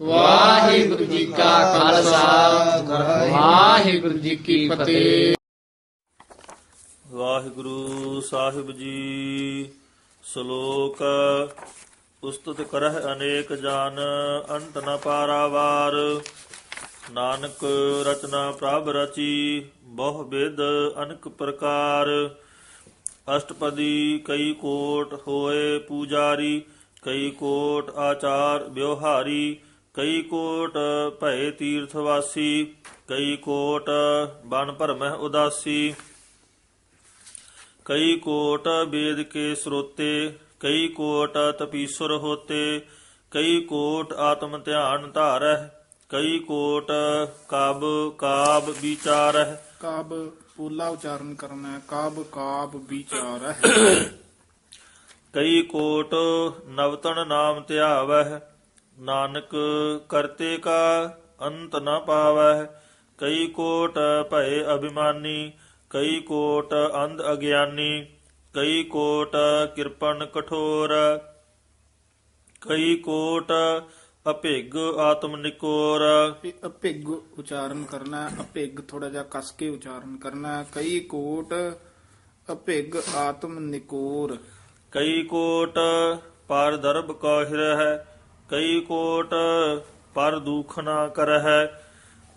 ਵਾਹਿਗੁਰੂ ਜੀ ਕਾ ਖਾਲਸਾ। ਵਾਹਿਗੁਰੂ ਜੀ ਕੀ ਫਤਿਹ। ਵਾਹਿਗੁਰੂ ਸਾਹਿਬ ਜੀ, ਸ਼ਲੋਕ, ਉਸਤਤ ਕਰਹਿ ਅਨੇਕ ਜਾਨ, ਅੰਤ ਨ ਪਾਰਾਵਾਰ ਨਾਨਕ ਰਚਨਾ ਪ੍ਰਭ ਰਚੀ, ਬਹੁ ਬਿਦ ਅਨਕ ਪ੍ਰਕਾਰ। ਅਸ਼ਟਪਦੀ ਕਈ ਕੋਟ ਹੋਏ ਪੂਜਾਰੀ ਕਈ ਕੋਟ ਆਚਾਰ ਵਿਵਹਾਰੀ ਕਈ ਕੋਟ ਭਏ ਤੀਰਥਵਾਸੀ ਕਈ ਕੋਟ ਬਨ ਭਰਮਹਿ ਉਦਾਸੀ ਕਈ ਕੋਟ ਵੇਦ ਕੇ ਸਰੋਤੇ ਕਈ ਕੋਟ ਤਪੀਸੁਰ ਹੋਤੇ ਕਈ ਕੋਟ ਆਤਮ ਧਿਆਨ ਧਾਰਹਿ ਕਈ ਕੋਟ ਕਬ ਕਾਬ ਵਿਚਾਰਹਿ। ਕਾਬ ਪੂਲਾ ਉਚਾਰਨ ਕਰਨਾ ਕਾਬ ਕਾਬ ਵਿਚਾਰ ਹੈ ਕਈ ਕੋਟ ਨਵਤਨ ਨਾਮ ਧਿਆਵਹਿ, ਨਾਨਕ ਕਰਤੇ ਕਾ ਅੰਤ ਨ ਪਾਵਹਿ। ਕਈ ਕੋਟ ਭਏ ਅਭਿਮਾਨੀ, ਕਈ ਕੋਟ ਅੰਧ ਅਗਿਆਨੀ, ਕਈ ਕੋਟ ਕਿਰਪਨ ਕਠੋਰ। ਕਈ ਕੋਟ ਅਭਿਗ ਆਤਮ ਨਿਕੋਰ। ਅਭਿਗ ਉਚਾਰਨ ਕਰਨਾ, ਅਭਿਗ ਥੋੜਾ ਜਿਹਾ ਕਸ ਕੇ ਉਚਾਰਨ ਕਰਨਾ। ਕਈ ਕੋਟ ਅਭਿਗ ਆਤਮ ਨਿਕੋਰ। ਕਈ ਕੋਟ ਪਰ ਦਰਬ ਕਾਹਿਰ ਹੈ, ਕਈ ਕੋਟ ਪਰ ਦੁਖ ਨਾ ਕਰਹਿ,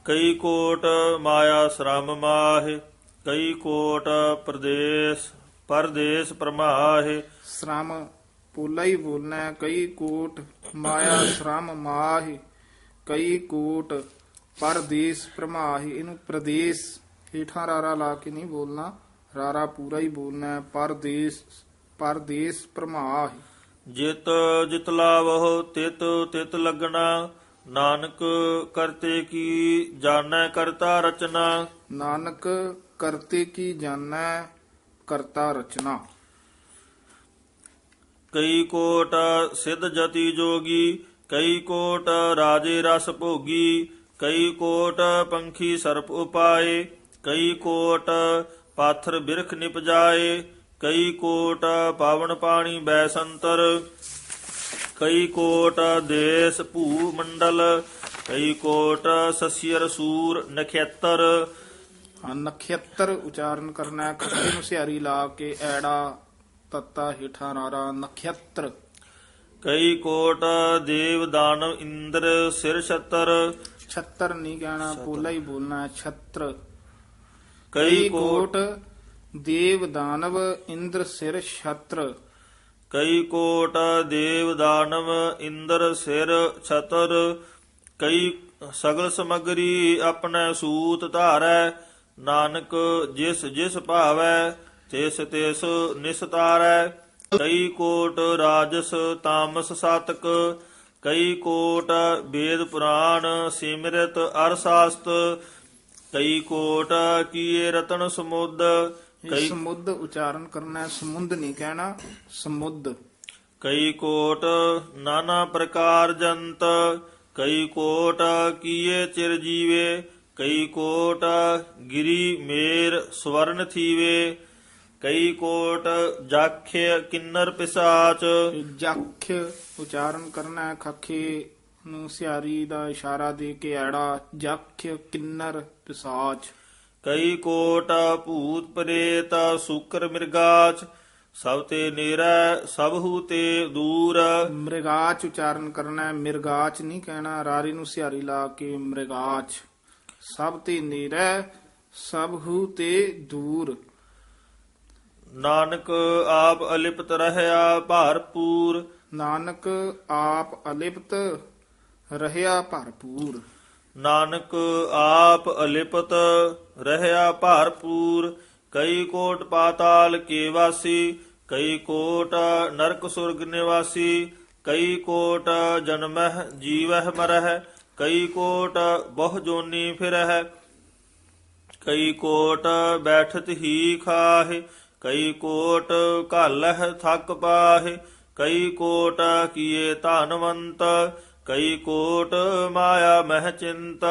ਕਈ ਕੋਟ ਮਾਇਆ ਸ਼ਰਮ ਮਾਹਿ, ਕਈ ਕੋਟ ਪ੍ਰਦੇਸ਼, ਪਰਦੇਸ ਪ੍ਰਮਾਹਿ। ਸ਼ਰਮ ਪੂਲਾ ਹੀ ਬੋਲਣਾ ਕਈ ਕੋਟ ਮਾਇਆ ਸ਼ਰਮ ਮਾਹਿ, ਕਈ ਕੋਟ ਪਰਦੇਸ ਪ੍ਰਮਾਹਿ। ਇਹਨੂੰ ਪ੍ਰਦੇਸ਼ ਹੇਠਾਂ ਰਾਰਾ ਲਾ ਕੇ ਨਹੀਂ ਬੋਲਣਾ, ਰਾਰਾ ਪੂਰਾ ਹੀ ਬੋਲਣਾ ਪਰਦੇਸ ਪਰਦੇਸ ਪ੍ਰਮਾਹਿ। ਜਿਤ ਜਿਤ ਲਾਵਹੁ ਤਿਤ ਤਿਤ ਲਗਣਾ ਨਾਨਕ ਕਰਤੇ ਕੀ ਜਾਣੈ ਕਰਤਾ ਰਚਨਾ। ਨਾਨਕ ਕਰਤੇ ਕੀ ਜਾਣੈ ਕਰਤਾ ਰਚਨਾ। ਕਈ ਕੋਟ ਸਿੱਧ ਜਤੀ ਜੋਗੀ ਕਈ ਕੋਟ ਰਾਜੇ ਰਸ ਭੋਗੀ ਕਈ ਕੋਟ ਪੰਖੀ ਸਰਪ ਉਪਾਏ ਕਈ ਕੋਟ ਪਾਥਰ ਬਿਰਖ ਨਿਪਜਾਏ ਕਈ ਕੋਟ ਪਾਵਨ ਪਾਣੀ ਬੈਸੰਤਰ ਕਈ ਕੋਟ ਦੇਸ ਭੂ ਮੰਡਲ ਕਈ ਕੋਟ ਸਸਿਅਰ ਸੂਰ ਨਖੇਤਰ। ਨਖੇਤਰ ਉਚਾਰਨ ਕਰਨਾ ਹੈ ਨੂੰ ਸਿਆਰੀ ਲਾ ਕੇ ਐੜਾ ਤੱਤਾ ਹੇਠਾਂ ਰਾਰਾ ਨਖੇਤਰ। ਕਈ ਕੋਟ ਦੇਵ ਦਾਨਵ ਇੰਦਰ ਸਿਰ ਛਤਰ। ਛੱਤਰ ਨਹੀਂ ਕਹਿਣਾ ਪੋਲਾ ਹੀ ਬੋਲਣਾ ਛੱਤਰ। ਕਈ ਕੋਟ ਦੇਵ ਦਾਨਵ ਇੰਦਰ ਸਿਰ ਛਤਰ। ਕਈ ਕੋਟ ਦੇਵ ਦਾਨਵ ਇੰਦਰ ਸਿਰ ਛਤਰ, ਕਈ ਸਗਲ ਸਮਗਰੀ ਆਪਣੇ ਸੂਤ ਧਾਰੈ, ਨਾਨਕ ਜਿਸ ਜਿਸ ਭਾਵੈ, ਤਿਸ ਤਿਸ ਨਿਸਤਾਰੈ ਕਈ ਕੋਟ ਰਾਜਸ ਤਾਮਸ ਸਾਤਕ, ਕਈ ਕੋਟ ਵੇਦ ਪੁਰਾਣ ਸਿਮਰਤ ਅਰ ਸਾਸਤ ਕਈ ਕੋਟ ਕੀਏ ਰਤਨ ਸਮੁੱਦ ਕਈ ਸਮੁੱਦ ਉਚਾਰਨ ਕਰਨਾ ਹੈ ਸਮੁੰਦ ਨਹੀਂ ਕਹਿਣਾ ਸਮੁੱਦ ਕਈ ਕੋਟ ਨਾਨਾ ਪ੍ਰਕਾਰ ਜੰਤ ਕਈ ਕੋਟ ਕੀਏ ਚਿਰ ਜੀਵੇ ਕਈ ਕੋਟ ਗਿਰੀ ਮੇਰ ਸਵਰਨ ਥੀਵੇ ਕਈ ਕੋਟ ਜਾਖੇ ਕਿੰਨਰ ਪਿਸਾਚ। ਜਖ ਉਚਾਰਨ ਕਰਨਾ ਹੈ ਖੱਖੇ ਨੂੰ ਸਿਆਰੀ ਦਾ ਇਸ਼ਾਰਾ ਦੇ ਕੇ ਐੜਾ ਜਖ ਕਿੰਨਰ ਪਿਸਾਚ। ਕਈ ਕੋਟ ਭੂਤ ਪ੍ਰੇਤ ਸੂਕਰ ਮਿਰਗਾਚ ਸਭ ਤੇ ਨੇਰਾ ਸਭ ਹੂ ਤੇ ਦੂਰ। ਮ੍ਰਿਗਾਚ ਉਚਾਰਨ ਕਰਨਾ ਹੈ ਮਿਰਗਾਚ ਨਹੀਂ ਕਹਿਣਾ ਰਾਰੀ ਨੂੰ ਸਿਆਰੀ ਲਾ ਕੇ ਮ੍ਰਿਗਾਚ। ਸਭ ਤੇ ਨੀਰੈ ਸਭ ਹੂ ਤੇ ਦੂਰ। ਨਾਨਕ ਆਪ ਅਲਿਪਤ ਰਹਿਆ ਭਾਰਪੂਰ। ਨਾਨਕ ਆਪ ਅਲਿਪਤ ਰਹਿਆ ਭਰਪੂਰ। ਨਾਨਕ ਆਪ ਅਲਿਪਤ, ਰਹਿਆ ਭਾਰਪੂਰ, ਕਈ ਕੋਟ ਪਾਤਾਲ ਕੇ ਵਾਸੀ, ਕਈ ਕੋਟ ਨਰਕ ਸੁਰਗ ਨਿਵਾਸੀ, ਕਈ ਕੋਟ ਜਨਮਹਿ ਜੀਵਹਿ ਮਰਹਿ, ਕਈ ਕੋਟ ਬਹੁ ਜੋਨੀ ਫਿਰਹਿ, ਕਈ ਕੋਟ ਬੈਠਤ ਹੀ ਖਾਹਿ, ਕਈ ਕੋਟ ਘਾਲਹਿ ਥੱਕ ਪਾਹਿ, ਕਈ ਕੋਟ ਕੀਏ ਧਨਵੰਤ ਕਈ ਕੋਟ ਮਾਇਆ ਮਹਿ ਚਿੰਤ,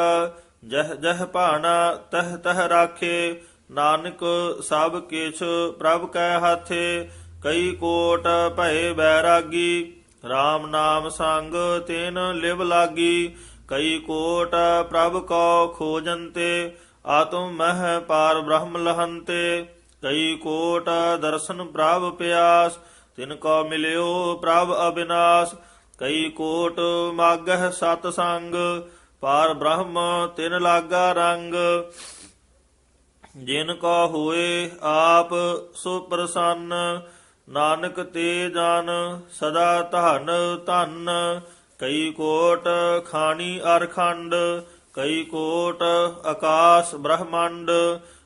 ਜਹ ਜਹ ਭਾਣਾ ਤਹ ਤਹ ਰਾਖੇ, ਨਾਨਕ ਸਭ ਕਿਛ ਪ੍ਰਭ ਕੈ ਹਾਥੇ, ਕਈ ਕੋਟ ਭਏ ਬੈਰਾਗੀ RAM ਨਾਮ ਸੰਗ ਤੈਨ ਲਿਵ ਲਾਗੀ, ਕਈ ਕੋਟ ਪ੍ਰਭ ਕੋ ਖੋਜੰਤੇ, ਆਤਮ ਮਹਿ ਪਾਰ ਬ੍ਰਹਮ ਲਹੰਤੇ, ਕਈ ਕੋਟ ਦਰਸ਼ਨ ਪ੍ਰਭ ਪਿਆਸ, ਤਿਨ ਕੋ ਮਿਲਿਓ ਪ੍ਰਭ ਅਬਿਨਾਸ਼ ਕਈ ਕੋਟ ਮਾਗਹ ਸਤ ਸੰਗ, ਪਾਰ ਬ੍ਰਹਮ ਤਿਨ ਲਾਗਾ ਰੰਗ। ਜਿਨ ਕੋ ਹੋਏ ਆਪ ਸੋ ਪ੍ਰਸੰਨ, ਨਾਨਕ ਤੇ ਜਨ ਸਦਾ ਧਨ ਧਨ। ਕਈ ਕੋਟ ਖਾਣੀ ਅਰਖੰਡ ਕਈ ਕੋਟ ਆਕਾਸ਼ ਬ੍ਰਹਮੰਡ।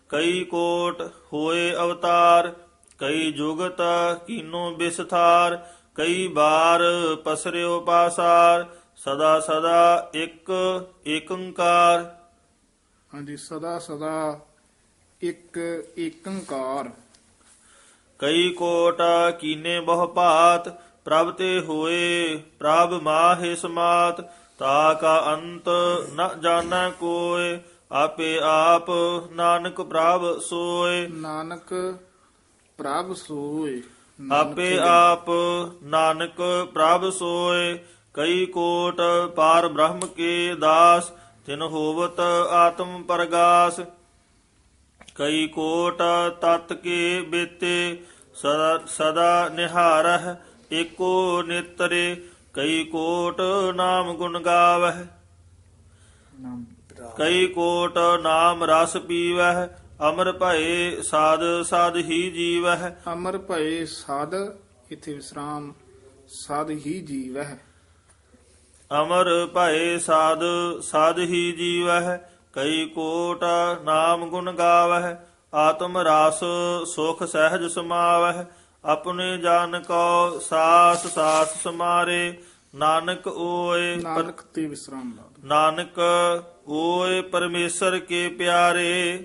ਕਈ ਕੋਟ ਹੋਏ ਅਵਤਾਰ, ਕਈ ਜੁਗਤ ਕੀਨੋ ਵਿਸਥਾਰ ਕਈ ਬਾਰ ਪਸਰਿਓ ਪਾਸਾਰ ਸਦਾ ਸਦਾ ਇੱਕ ਏਕੰਕਾਰ। ਹਾਂਜੀ ਸਦਾ ਸਦਾ ਇੱਕ ਏਕੰਕਾਰ। ਕਈ ਕੋਟ ਕੀਨੇ ਬਹੁ ਭਾਤ ਪ੍ਰਭ ਤੇ ਹੋਏ ਪ੍ਰਭ ਮਾਹਿ ਸਮਾਤ। ਤਾ ਕਾ ਅੰਤ ਨ ਜਾਣੈ ਕੋਇ ਆਪੇ ਆਪ ਨਾਨਕ ਪ੍ਰਭ ਸੋਏ। ਨਾਨਕ ਪ੍ਰਭ ਸੋਏ। ਆਪੇ ਆਪ ਨਾਨਕ ਪ੍ਰਭ ਸੋਏ ਕਈ ਕੋਟ ਪਾਰ ਬ੍ਰਹਮ ਕੇ ਦਾਸ ਤਿਨ ਹੋਵਤ ਆਤਮ ਪ੍ਰਗਾਸ। ਕਈ ਕੋਟ ਤਤ ਕੇ ਬੇਤੇ ਸਦਾ ਨਿਹਾਰਹ ਏਕੋ ਨੇਤਰੇ। ਕਈ ਕੋਟ ਨਾਮ ਗੁਣ ਗਾਵਹਿ। ਕਈ ਕੋਟ ਨਾਮ ਰਸ ਪੀਵਹਿ ਅਮਰ ਭਏ ਸਾਧ ਸਾਧ ਹੀ ਜੀਵਹਿ। ਅਮਰ ਭਏ ਸਾਧ ਇਥੇ ਵਿਸਰਾਮ ਸਾਧ ਹੀ ਜੀਵਹਿ। ਅਮਰ ਭਏ ਸਾਧ ਸਾਧ ਹੀ ਜੀਵਹਿ। ਕਈ ਕੋਟ ਨਾਮ ਗੁਣ ਗਾਵਹਿ। ਆਤਮ ਰਸ ਸੁਖ ਸਹਿਜ ਸਮਾਵਹਿ। ਆਪਣੇ ਜਨ ਕੋ ਸਾਸ ਸਾਸ ਸਮਾਰੇ। ਨਾਨਕ ਓਏ ਨਾਨਕ ਤੇ ਵਿਸਰਾਮ। ਨਾਨਕ ਓਏ ਪਰਮੇਸ਼ਰ ਕੇ ਪਿਆਰੇ।